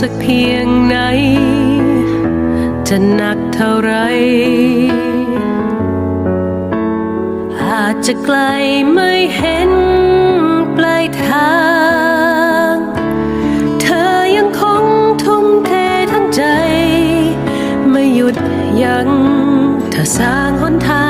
สักเพียงไหน จะหนักเท่าไร อาจจะไกลไม่เห็นปลายทาง เธอยังคงทุ่มเททั้งใจ ไม่หยุดยัง้งเธอสร้างหนทาง